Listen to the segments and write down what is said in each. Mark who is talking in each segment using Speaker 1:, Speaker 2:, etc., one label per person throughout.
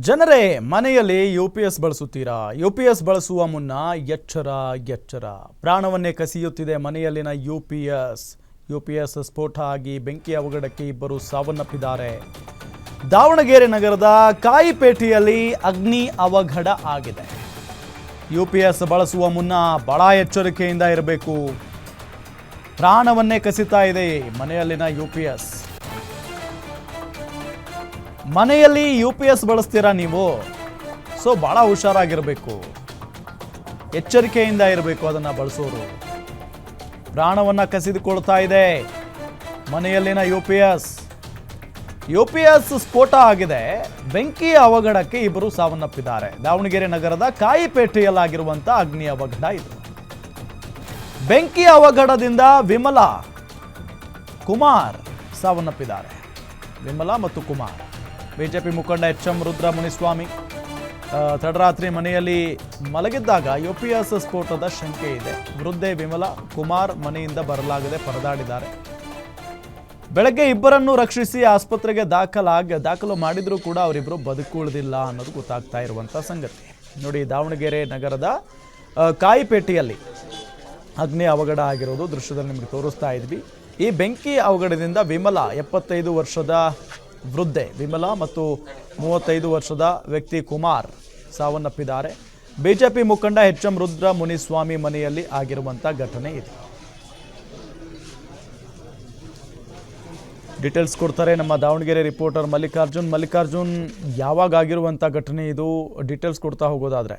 Speaker 1: ಜನರೇ, ಮನೆಯಲ್ಲಿ U P S ಬಳಸುತ್ತೀರಾ? ಯು ಪಿ ಎಸ್ ಬಳಸುವ ಮುನ್ನ ಎಚ್ಚರ ಎಚ್ಚರ. ಪ್ರಾಣವನ್ನೇ ಕಸಿಯುತ್ತಿದೆ ಮನೆಯಲ್ಲಿನ U P S U P S ಸ್ಫೋಟ ಆಗಿ ಬೆಂಕಿ ಅವಘಡಕ್ಕೆ ಇಬ್ಬರು ಸಾವನ್ನಪ್ಪಿದ್ದಾರೆ. ದಾವಣಗೆರೆ ನಗರದ ಕಾಯಿಪೇಟೆಯಲ್ಲಿ ಅಗ್ನಿ ಅವಘಡ ಆಗಿದೆ. ಯು ಪಿ ಎಸ್ ಬಳಸುವ ಮುನ್ನ ಬಹಳ ಎಚ್ಚರಿಕೆಯಿಂದ ಇರಬೇಕು. ಪ್ರಾಣವನ್ನೇ ಕಸಿತಾ ಇದೆ ಮನೆಯಲ್ಲಿನ ಯು ಪಿ ಎಸ್ ಮನೆಯಲ್ಲಿ ಯು ಪಿ ಎಸ್ ಬಳಸ್ತೀರಾ ನೀವು? ಸೊ ಭಾಳ ಹುಷಾರಾಗಿರಬೇಕು. ಎಚ್ಚರಿಕೆಯಿಂದ ಇರಬೇಕು ಅದನ್ನು ಬಳಸೋರು. ಪ್ರಾಣವನ್ನು ಕಸಿದುಕೊಳ್ತಾ ಇದೆ ಮನೆಯಲ್ಲಿನ U P S U P S ಸ್ಫೋಟ ಆಗಿದೆ. ಬೆಂಕಿ ಅವಘಡಕ್ಕೆ ಇಬ್ಬರು ಸಾವನ್ನಪ್ಪಿದ್ದಾರೆ. ದಾವಣಗೆರೆ ನಗರದ ಕಾಯಿಪೇಟೆಯಲ್ಲಾಗಿರುವಂಥ ಅಗ್ನಿ ಅವಘಡ ಇದು. ಬೆಂಕಿ ಅವಘಡದಿಂದ ವಿಮಲಾ ಕುಮಾರ್ ಸಾವನ್ನಪ್ಪಿದ್ದಾರೆ. ವಿಮಲಾ ಮತ್ತು ಕುಮಾರ್. ಬಿಜೆಪಿ ಮುಖಂಡ ಎಚ್ ಎಂ ರುದ್ರ ಮುನಿಸ್ವಾಮಿ ತಡರಾತ್ರಿ ಮನೆಯಲ್ಲಿ ಮಲಗಿದ್ದಾಗ ಯು ಪಿ ಎಸ್ ಸ್ಫೋಟದ ಶಂಕೆ ಇದೆ. ವೃದ್ಧೆ ವಿಮಲಾ ಕುಮಾರ್ ಮನೆಯಿಂದ ಬರಲಾಗದೆ ಪರದಾಡಿದ್ದಾರೆ. ಬೆಳಗ್ಗೆ ಇಬ್ಬರನ್ನು ರಕ್ಷಿಸಿ ಆಸ್ಪತ್ರೆಗೆ ದಾಖಲಾಗ, ದಾಖಲು ಮಾಡಿದರೂ ಕೂಡ ಅವರಿಬ್ಬರು ಬದುಕುಳಿದಿಲ್ಲ ಅನ್ನೋದು ಗೊತ್ತಾಗ್ತಾ ಇರುವಂಥ ಸಂಗತಿ. ನೋಡಿ, ದಾವಣಗೆರೆ ನಗರದ ಕಾಯಿಪೇಟೆಯಲ್ಲಿ ಅಗ್ನಿ ಅವಘಡ ಆಗಿರೋದು ದೃಶ್ಯದಲ್ಲಿ ನಿಮಗೆ ತೋರಿಸ್ತಾ ಇದ್ವಿ. ಈ ಬೆಂಕಿ ಅವಘಡದಿಂದ ವಿಮಲಾ ಎಪ್ಪತ್ತೈದು ವರ್ಷದ ವೃದ್ಧೆ ವಿಮಲಾ ಮತ್ತು ಮೂವತ್ತೈದು ವರ್ಷದ ವ್ಯಕ್ತಿ ಕುಮಾರ್ ಸಾವನ್ನಪ್ಪಿದ್ದಾರೆ. ಬಿಜೆಪಿ ಮುಖಂಡ ಎಚ್ ಎಂ ರುದ್ರ ಮುನಿಸ್ವಾಮಿ ಮನೆಯಲ್ಲಿ ಆಗಿರುವಂಥ ಘಟನೆ ಇದೆ. ಡೀಟೇಲ್ಸ್ ಕೊಡ್ತಾರೆ ನಮ್ಮ ದಾವಣಗೆರೆ ರಿಪೋರ್ಟರ್ ಮಲ್ಲಿಕಾರ್ಜುನ್. ಮಲ್ಲಿಕಾರ್ಜುನ್, ಯಾವಾಗ ಆಗಿರುವಂಥ ಘಟನೆ ಇದು? ಡೀಟೇಲ್ಸ್ ಕೊಡ್ತಾ ಹೋಗೋದಾದ್ರೆ.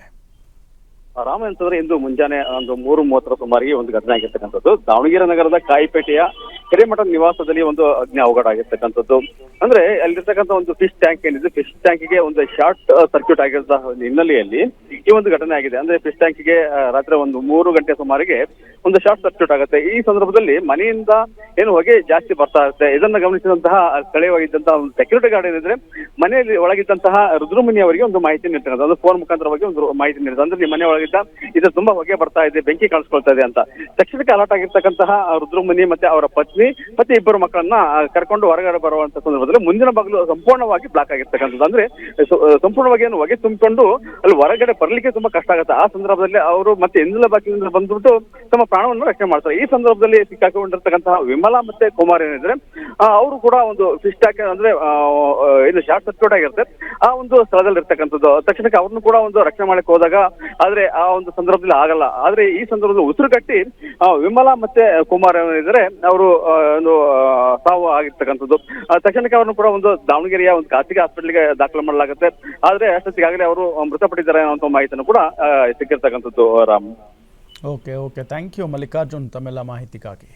Speaker 2: ರಾಮ ಅಂತಂದ್ರೆ ಇಂದು ಮುಂಜಾನೆ ಒಂದು ಮೂರು ಮೂವತ್ತರ ಸುಮಾರಿಗೆ ಒಂದು ಘಟನೆ ಆಗಿರ್ತಕ್ಕಂಥದ್ದು. ದಾವಣಗೆರೆ ನಗರದ ಕಾಯಿಪೇಟೆಯ ಹಿರೇಮಠ ನಿವಾಸದಲ್ಲಿ ಒಂದು ಅಗ್ನಿ ಅವಘಡ ಆಗಿರ್ತಕ್ಕಂಥದ್ದು. ಅಂದ್ರೆ ಅಲ್ಲಿರ್ತಕ್ಕಂಥ ಒಂದು ಫಿಶ್ ಟ್ಯಾಂಕ್ ಏನಿದೆ ಫಿಶ್ ಟ್ಯಾಂಕಿಗೆ ಒಂದು ಶಾರ್ಟ್ ಸರ್ಕ್ಯೂಟ್ ಆಗಿರೋ ಹಿನ್ನೆಲೆಯಲ್ಲಿ ಈ ಒಂದು ಘಟನೆ ಆಗಿದೆ. ಅಂದ್ರೆ ಫಿಶ್ ಟ್ಯಾಂಕಿಗೆ ರಾತ್ರಿ ಒಂದು ಮೂರು ಗಂಟೆ ಸುಮಾರಿಗೆ ಒಂದು ಶಾರ್ಟ್ ಸರ್ಕ್ಯೂಟ್ ಆಗುತ್ತೆ. ಈ ಸಂದರ್ಭದಲ್ಲಿ ಮನೆಯಿಂದ ಏನು ಹೊಗೆ ಜಾಸ್ತಿ ಬರ್ತಾ ಇರುತ್ತೆ. ಇದನ್ನ ಗಮನಿಸಿದಂತಹ ಸ್ಥಳೀಯವಾಗಿದ್ದಂತಹ ಒಂದು ಸೆಕ್ಯೂರಿಟಿ ಗಾರ್ಡ್ ಏನಿದ್ರೆ ಮನೆಯಲ್ಲಿ ಒಳಗಿದ್ದಂತಹ ರುದ್ರಮುನಿ ಅವರಿಗೆ ಒಂದು ಮಾಹಿತಿ ನೀಡ್ತಾರೆ ಅದು ಫೋನ್ ಮುಖಾಂತರವಾಗಿ ಒಂದು ಮಾಹಿತಿ ನೀಡಿದೆ ಅಂದ್ರೆ ನಿಮ್ಮ ಮನೆ ಒಳಗಿದ್ದ ಇದು ತುಂಬಾ ಹೊಗೆ ಬರ್ತಾ ಇದೆ, ಬೆಂಕಿ ಕಾಣಿಸ್ಕೊಳ್ತಾ ಇದೆ ಅಂತ. ತಕ್ಷಣಕ್ಕೆ ಅಲರ್ಟ್ ಆಗಿರ್ತಕ್ಕಂತಹ ರುದ್ರಮುನಿ ಮತ್ತೆ ಅವರ ಪತ್ನಿ ಮತ್ತೆ ಇಬ್ಬರು ಮಕ್ಕಳನ್ನ ಕರ್ಕೊಂಡು ಹೊರಗಡೆ ಬರುವಂತ ಸಂದರ್ಭದಲ್ಲಿ ಮುಂದಿನ ಬಾಗಿಲು ಸಂಪೂರ್ಣವಾಗಿ ಬ್ಲಾಕ್ ಆಗಿರ್ತಕ್ಕಂಥದ್ದು. ಅಂದ್ರೆ ಸಂಪೂರ್ಣವಾಗಿ ಏನು ಹೊಗೆ ತುಂಬಿಕೊಂಡು ಅಲ್ಲಿ ಹೊರಗಡೆ ಬರ್ಲಿಕ್ಕೆ ತುಂಬಾ ಕಷ್ಟ ಆಗುತ್ತೆ. ಆ ಸಂದರ್ಭದಲ್ಲಿ ಅವರು ಮತ್ತೆ ಇಂದಿನ ಬಾಗಿಲಿಂದ ಬಂದ್ಬಿಟ್ಟು ತಮ್ಮ ಪ್ರಾಣವನ್ನು ರಕ್ಷಣೆ ಮಾಡ್ತಾರೆ. ಈ ಸಂದರ್ಭದಲ್ಲಿ ಸಿಕ್ಕಾಕೊಂಡಿರ್ತಕ್ಕಂತಹ ವಿಮಲಾ ಮತ್ತೆ ಕುಮಾರ್ ಏನಿದ್ರೆ ಅವರು ಕೂಡ ಒಂದು ಫಿಸ್ಟ್ ಹಾಕಿ ಅಂದ್ರೆ ಏನು ಶಾರ್ಟ್ ಸರ್ಕ್ಯೂಟ್ ಆಗಿರುತ್ತೆ. ಆ ಒಂದು ಸ್ಥಳದಲ್ಲಿ ಇರ್ತಕ್ಕಂಥದ್ದು ತಕ್ಷಣಕ್ಕೆ ಅವ್ರನ್ನು ಕೂಡ ಒಂದು ರಕ್ಷಣೆ ಮಾಡಕ್ಕೆ ಹೋದಾಗ, ಆದ್ರೆ ಆ ಒಂದು ಸಂದರ್ಭದಲ್ಲಿ ಆಗಲ್ಲ. ಆದ್ರೆ ಈ ಸಂದರ್ಭದಲ್ಲಿ ಉಸಿರು ಕಟ್ಟಿ ವಿಮಲಾ ಮತ್ತೆ ಕುಮಾರ್ ಏನಿದ್ರೆ ಅವರು ಒಂದು ಸಾವು ಆಗಿರ್ತಕ್ಕಂಥದ್ದು. ತಕ್ಷಣಕ್ಕೆ ಅವರನ್ನು ಕೂಡ ಒಂದು ದಾವಣಗೆರೆಯ ಒಂದು ಖಾಸಗಿ ಹಾಸ್ಪಿಟಲ್ಗೆ ದಾಖಲು ಮಾಡಲಾಗುತ್ತೆ. ಆದ್ರೆ ಅಷ್ಟೊತ್ತಿಗಾಗಲೇ ಅವರು ಮೃತಪಟ್ಟಿದ್ದಾರೆ ಅನ್ನೋ ಮಾಹಿತಿಯನ್ನು ಕೂಡ ಸಿಕ್ಕಿರ್ತಕ್ಕಂಥದ್ದು, Ram.
Speaker 1: Okay okay thank you Mallikarjun, ತಮ್ಮೆಲ್ಲ ಮಾಹಿತಿಗಾಗಿ.